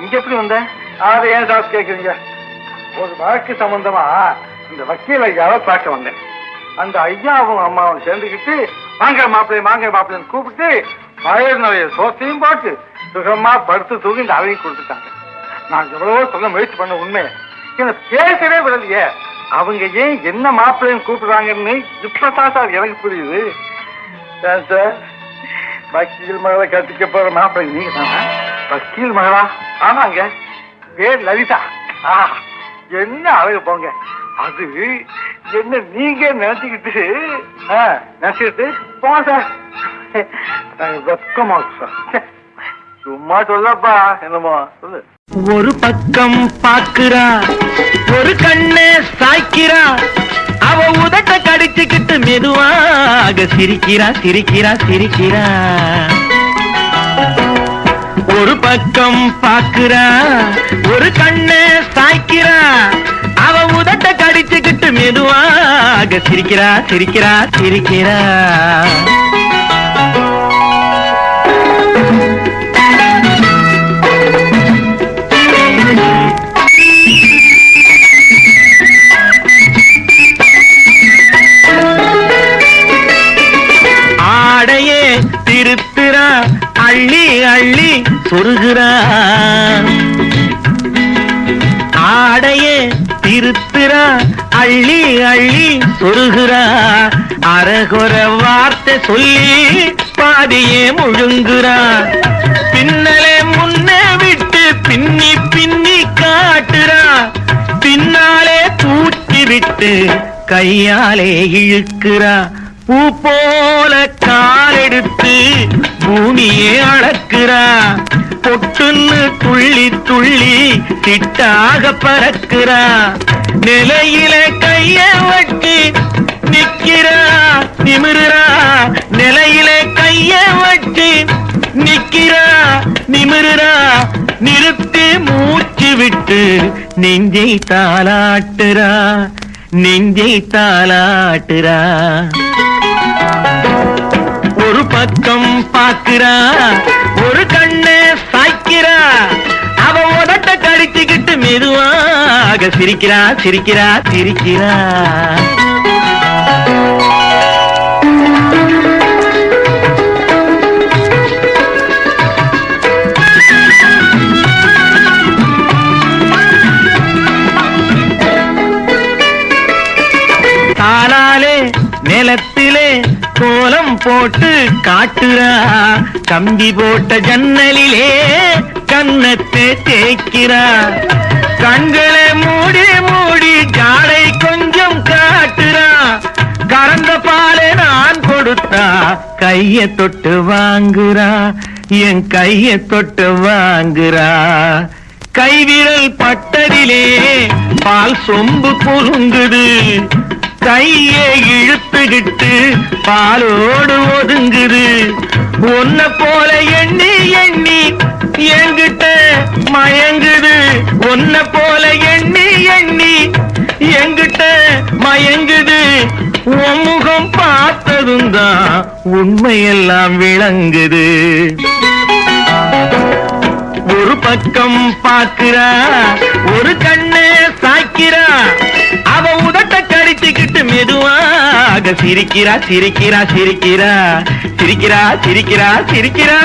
இங்க எப்படி வந்த? அதை ஏன் சார் கேக்குறீங்க? ஒரு வழக்கு சம்பந்தமா இந்த வக்கீல் ஐயாவை பார்க்க வந்தேன். அந்த ஐயாவும் அம்மாவும் சேர்ந்துக்கிட்டு வாங்க மாப்பிள்ளை வாங்க மாப்பிள்ளைன்னு கூப்பிட்டு வயது நிறைய சோத்தையும் போட்டு சுகமா படுத்து தூங்கி இந்த அவையும் கொடுத்துட்டாங்க. நான் எவ்வளவோ சொல்ல முயற்சி பண்ண உண்மை. எனக்கு பேசவே விடலையே. அவங்க ஏன் என்ன மாப்பிள்ளைன்னு கூப்பிடுறாங்கன்னு இப்பதான் சார் எனக்கு புரியுது. சார்? வக்கீல் மகளை கட்டிக்க போற மாப்பிள்ளை நீங்க தானே வக்கீல் மகளா? ஆமாங்க. பேர் லலிதா. ஆ என்ன அழகு போங்க. அது என்ன நீங்க நினைச்சுக்கிட்டு ஆ, நினைச்சுக்கிட்டு போங்க சார். வெக்கமா சார். சும்மா சொல்லப்பா என்னமோ. சொல்லு. ஒரு பக்கம் பாக்குறா ஒரு கண்ணு சாய்க்கிறா. அவ உதட்ட கடிச்சுக்கிட்டு மெதுவாக சிரிக்கிறா சிரிக்கிறா சிரிக்கிறா. ஒரு பக்கம் பாக்குறா ஒரு கண்ணு சாய்க்கிறா. அவ உதட்ட கடிச்சுக்கிட்டு மெதுவாக சிரிக்கிறா சிரிக்கிறா சிரிக்கிறா. அள்ளி ஆடையே திருத்துறா அள்ளி அள்ளி சொருகிறா அரகுற வார்த்தை சொல்லி பாதியே முழுங்குறா பின்னலே முன்னே விட்டு பின்னி பின்னி காட்டுறா பின்னாலே தூக்கி விட்டு கையாலே இழுக்கிறா பூ போல காலெடுத்து பூமியே அளக்குறா. பொட்டுன்னு துள்ளி துள்ளி திட்டாக பறக்குறா. நிலையில கைய வட்டி நிக்கிறா. நிமிருறா. நிலையில கைய வட்டி நிக்கிறா. நிமிருறா. நிறுத்தி மூச்சு விட்டு நெஞ்சை தாளாட்டுறா. நெஞ்சை தாளாட்டுறா. ஒரு பக்கம் பாக்குறா ஒரு கண்ணு சாய்க்கிறா. அவ உடட்ட கடிச்சுக்கிட்டு மெதுவாக சிரிக்கிறா சிரிக்கிறா சிரிக்கிறா. தானாலே நிலத்திலே கோலம் போட்டு காட்டுறா. கம்பி போட்ட ஜன்னலிலே கன்னத்தை தேய்க்கிறா. கண்களை மூடி மூடி ஜாடை கொஞ்சம் காட்டுறா. கறந்த பாலை நான் கொடுத்தா கைய தொட்டு வாங்குறா. என் கைய தொட்டு வாங்குறா. கைவிரல் பட்டதிலே பால் சொம்பு பொருங்குது கையை இழுத்துக்கிட்டு பாலோடு ஒதுங்குது. உன்ன போல எண்ணி எண்ணி என்கிட்ட மயங்குது. உன்ன போல எண்ணி எண்ணி என்கிட்ட மயங்குது. உம்முகம் பார்த்ததும் தான் உண்மையெல்லாம் விளங்குது. ஒரு பக்கம் பாக்குறா ஒரு கண்ணு சாய்க்கிறா. சிரிக்கிறா சிரிக்கிறா சிரிக்கிறா சிரிக்கிறா சிரிக்கிறா சிரிக்கிறா